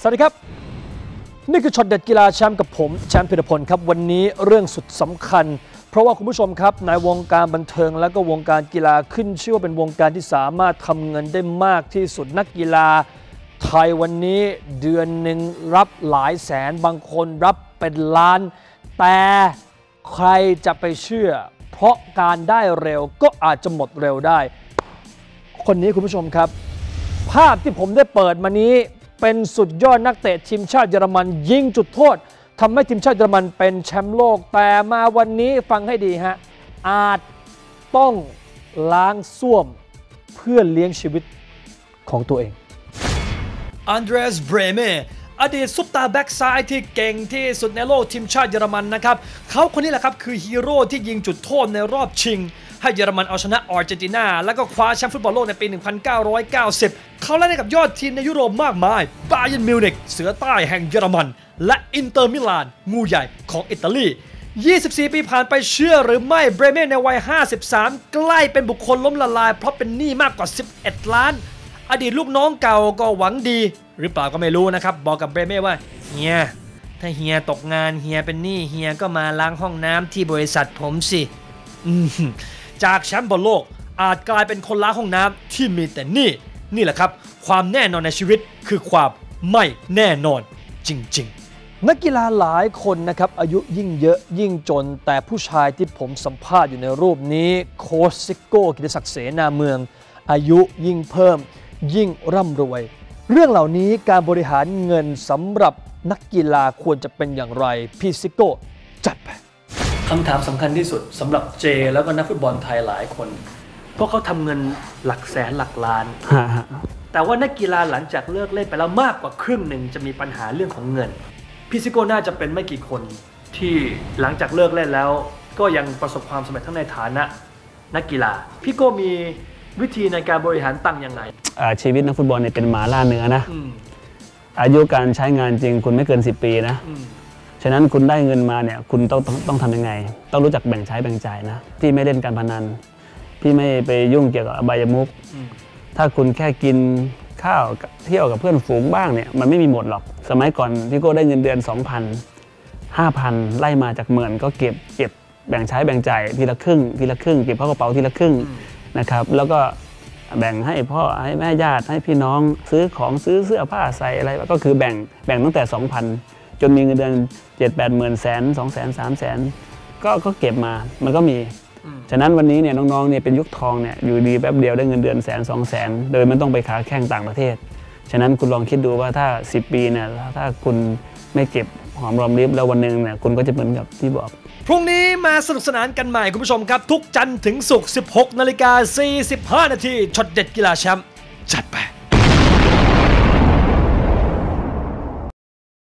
สวัสดีครับ นี่คือช็อตเด็ดกีฬาแชมป์กับผมแชมป์พิรพลครับ วันนี้เรื่องสุดสำคัญ เพราะว่าคุณผู้ชมครับในวงการบันเทิงและก็วงการกีฬาขึ้นชื่อว่าเป็นวงการที่สามารถทำเงินได้มากที่สุดนักกีฬาไทยวันนี้เดือนหนึ่งรับหลายแสนบางคนรับเป็นล้าน แต่ใครจะไปเชื่อ เพราะการได้เร็วก็อาจจะหมดเร็วได้ คนนี้คุณผู้ชมครับ ภาพที่ผมได้เปิดมานี้ เป็นสุดยอดนักเตะทีมชาติเยอรมันยิงจุดโทษทำให้ทีมชาติเยอรมันเป็นแชมป์โลก แต่มาวันนี้ฟังให้ดีฮะ อาจต้องล้างส้วมเพื่อเลี้ยงชีวิตของตัวเองอัน อดีตซุปตาแบ็กซ้ายที่เก่งที่สุดในโลกทีมชาติเยอรมันนะครับเขาคนนี้แหละครับคือฮีโร่ที่ยิงจุดโทษในรอบชิง ให้เยอรมันเอาชนะอาร์เจนตินา แล้วก็คว้าแชมป์ฟุตบอลโลกในปี 1990 เขาเล่นกับยอดทีมในยุโรปมากมายบาเยิร์นมิวนิกเสือใต้แห่งเยอรมัน และอินเตอร์มิลานงูใหญ่ของอิตาลี 24 ปีผ่านไปเชื่อหรือไม่เบรเม่ในวัย 53 ใกล้เป็นบุคคลล้มละลายเพราะเป็นหนี้มากกว่า 11 ล้าน อดีตลูกน้องเก่าก็หวังดี หรือเปล่าก็ไม่รู้นะครับ บอกกับเบรเม่ว่าเฮียถ้าเฮียตกงานเฮียเป็นหนี้เฮียก็มาล้างห้องน้ำที่บริษัทผมสิมจากแชมป์บอลโลกอาจกลายเป็นคนล้างห้องน้ำที่มีแต่หนี้นี่แหละครับ ความแน่นอนในชีวิตคือความไม่แน่นอนจริง ๆ นักกีฬาหลายคนนะครับ อายุยิ่งเยอะยิ่งจน แต่ผู้ชายที่ผมสัมภาษณ์อยู่ในรูปนี้โคชซิโก้กิติศักดิ์เสนาเมือง อายุยิ่งเพิ่ม ยิ่งร่ำรวย เรื่องเหล่านี้การบริหารเงินสำหรับนักกีฬาควรจะเป็นอย่างไรพี่ซิโก้จัดไปคำถามสำคัญที่สุดสำหรับเจ แล้วก็นักฟุตบอลไทยหลายคน เพราะเขาทำเงินหลักแสนหลักล้านฮะฮะแต่ว่านักกีฬาหลังจากเลิกเล่นไปแล้วมากกว่าครึ่งหนึ่งจะมีปัญหาเรื่องของเงินพี่ซิโก้น่าจะเป็นไม่กี่คนที่หลังจากเลิกเล่นแล้ว ก็ยังประสบความสำเร็จทั้งในฐานะนักกีฬาพี่โก้มี วิธีในการบริหารตังค์ยังไงอ่าชีวิตนักฟุตบอลเนี่ยเป็นหมาล่าเนื้อนะอืมอายุการใช้งานจริงคุณไม่เกิน 10 ปีนะอืมฉะนั้นคุณได้เงินมาเนี่ยคุณต้องต้องต้องทำยังไง ต้องรู้จักแบ่งใช้แบ่งจ่ายนะพี่ไม่เล่นการพนันพี่ไม่ไปยุ่งเกี่ยวกับอบายมุขอืมถ้าคุณแค่กินข้าวกับเที่ยวกับเพื่อนฝูงบ้างเนี่ยมันไม่มีหมดหรอก สมัยก่อนพี่โก้ได้เงินเดือน 2,000 5,000 ไล่มาจากหมื่นก็เก็บเก็บแบ่งใช้แบ่งจ่ายทีละครึ่งทีละครึ่งเก็บเข้ากระเป๋าทีละครึ่ง นะครับ แล้วก็แบ่งให้พ่อให้แม่ญาติให้พี่น้องซื้อของซื้อเสื้อผ้าใส่อะไรก็คือแบ่งแบ่งตั้งแต่ 2,000 จนมีเงินเดือน7 8หมื่นแสน2แสน3แสนก็ก็เก็บมามันก็มี ฉะนั้นวันนี้เนี่ยน้องๆเนี่ยเป็นยุคทองเนี่ยอยู่ดีแป๊บเดียวได้เงินเดือนแสนสองแสนโดยไม่ต้องไปขาแข้งต่างประเทศ ฉะนั้นคุณลองคิดดูว่าถ้า 10 ปีเนี่ยถ้าคุณไม่เก็บหอมรอมริบแล้ววันหนึ่งเนี่ยคุณก็จะเหมือนกับที่บอก พรุ่งนี้มาสนุกสนานกันใหม่คุณผู้ชมครับ ทุกจันทร์ถึงศุกร์ 16 นาฬิกา 45 นาทีช็อตเด็ดกีฬาแชมป์จัดไป